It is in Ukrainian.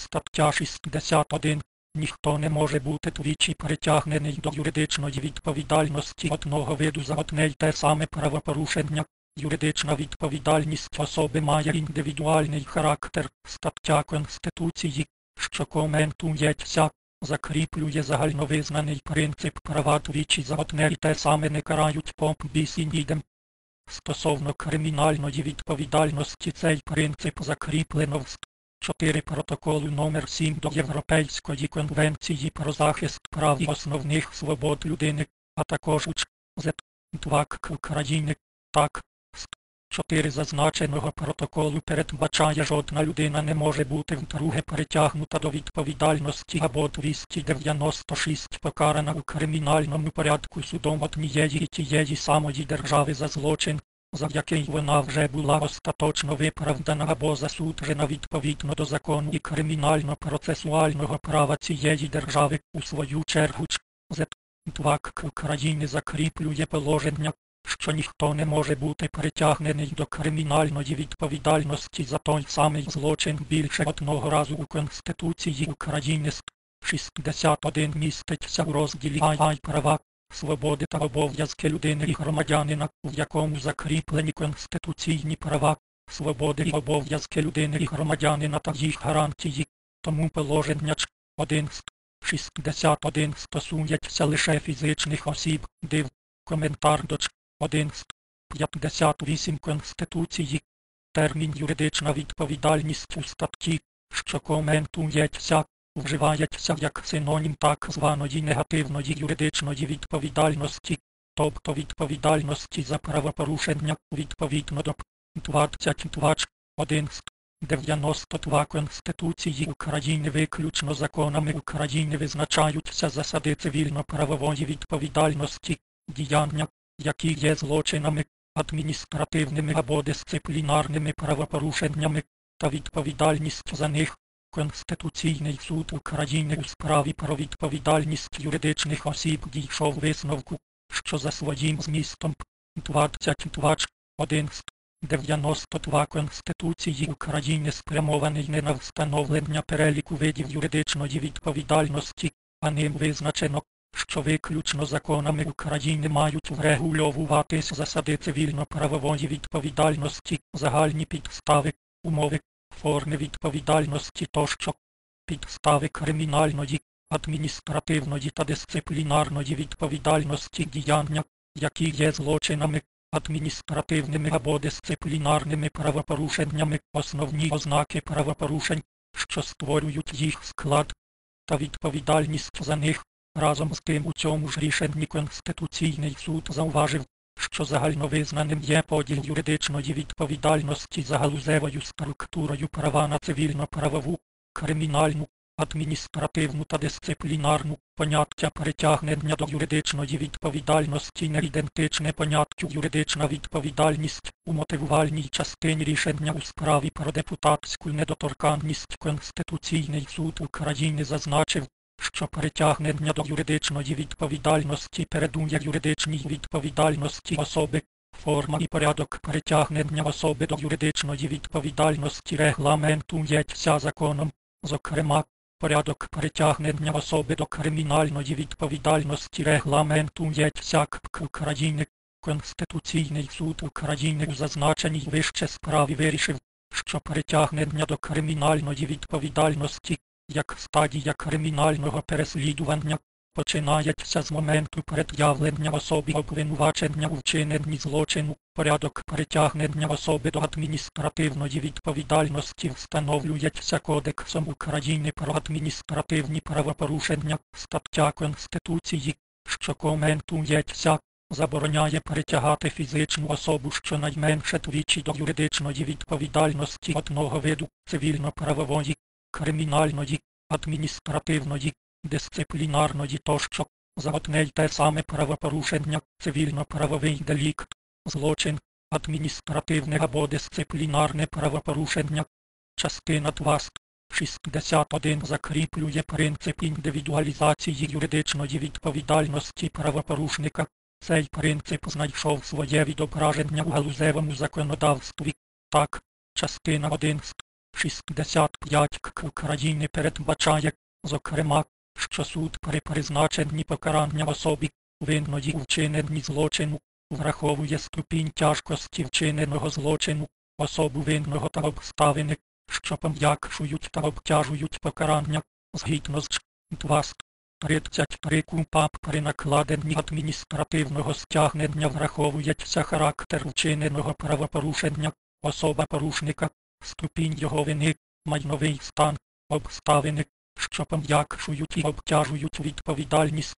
Стаття 61. Ніхто не може бути двічі притягнений до юридичної відповідальності одного виду за одне й те саме правопорушення. Юридична відповідальність особи має індивідуальний характер. Стаття Конституції, що коментується, закріплює загальновизнаний принцип права двічі за одне й те саме не карають поп бісінідем. Стосовно кримінальної відповідальності цей принцип закріплено в 4 протоколу номер 7 до Європейської конвенції про захист прав і основних свобод людини, а також уч з 2 К України. Так, 4 зазначеного протоколу передбачає жодна людина не може бути вдруге притягнута до відповідальності або 296 покарана у кримінальному порядку судом однієї і тієї самої держави за злочин, за який вона вже була остаточно виправдана або засуджена відповідно до закону і кримінально-процесуального права цієї держави у свою чергу з 2 К України закріплює положення, що ніхто не може бути притягнений до кримінальної відповідальності за той самий злочин більше одного разу у Конституції України. 61 міститься у розділі Ай права, свободи та обов'язки людини і громадянина, в якому закріплені конституційні права, свободи і обов'язки людини і громадянина та їх гарантії. Тому положення Ч 1 61 стосується лише фізичних осіб, див, коментар до Ч 1 58 Конституції. Термін юридична відповідальність у статті, що коментується, вживається як синонім так званої негативної юридичної відповідальності, тобто відповідальності за правопорушення відповідно до 22 1 92 Конституції України виключно законами України визначаються засади цивільно-правової відповідальності, діяння, які є злочинами, адміністративними або дисциплінарними правопорушеннями, та відповідальність за них. Конституційний суд України у справі про відповідальність юридичних осіб дійшов висновку, що за своїм змістом 22 1 92 Конституції України спрямований не на встановлення переліку видів юридичної відповідальності, а ним визначено, що виключно законами України мають врегульовуватись засади цивільно-правової відповідальності, загальні підстави, умови, форми відповідальності тощо, підстави кримінальної, адміністративної та дисциплінарної відповідальності діяння, які є злочинами, адміністративними або дисциплінарними правопорушеннями, основні ознаки правопорушень, що створюють їх склад, та відповідальність за них. Разом з тим у цьому ж рішенні Конституційний суд зауважив, що загальновизнаним є поділ юридичної відповідальності за галузевою структурою права на цивільно-правову, кримінальну, адміністративну та дисциплінарну поняття притягнення до юридичної відповідальності не ідентичне поняттю юридична відповідальність у мотивувальній частині рішення у справі про депутатську недоторканність. Конституційний суд України зазначив, що притягнення до юридичної відповідальності передує юридичній відповідальності особи, форма і порядок притягнення особи до юридичної відповідальності регламентується законом, зокрема, порядок притягнення особи до кримінальної відповідальності регламентується КПК України. Конституційний суд України у зазначеній вище справі вирішив, що притягнення до кримінальної відповідальності як стадія кримінального переслідування починається з моменту пред'явлення особі обвинувачення у вчиненні злочину, порядок притягнення особи до адміністративної відповідальності встановлюється Кодексом України про адміністративні правопорушення, стаття Конституції, що коментується, забороняє притягати фізичну особу щонайменше двічі до юридичної відповідальності одного виду цивільно-правової кримінальної, адміністративної, дисциплінарної тощо, за одне й те саме правопорушення, цивільно-правовий делікт, злочин, адміністративне або дисциплінарне правопорушення. Частина 2 61 закріплює принцип індивідуалізації юридичної відповідальності правопорушника. Цей принцип знайшов своє відображення у галузевому законодавстві. Так, частина 1 65 КК України передбачає, зокрема, що суд при призначенні покарання особі, винної у вчиненні злочину, враховує ступінь тяжкості вчиненого злочину, особу винного та обставини, що пом'якшують та обтяжують покарання, згідно з Ч. 233 КУПАП при накладенні адміністративного стягнення враховується характер вчиненого правопорушення, особа порушника, ступінь його вини, майновий стан, обставини, що пом'якшують і обтяжують відповідальність,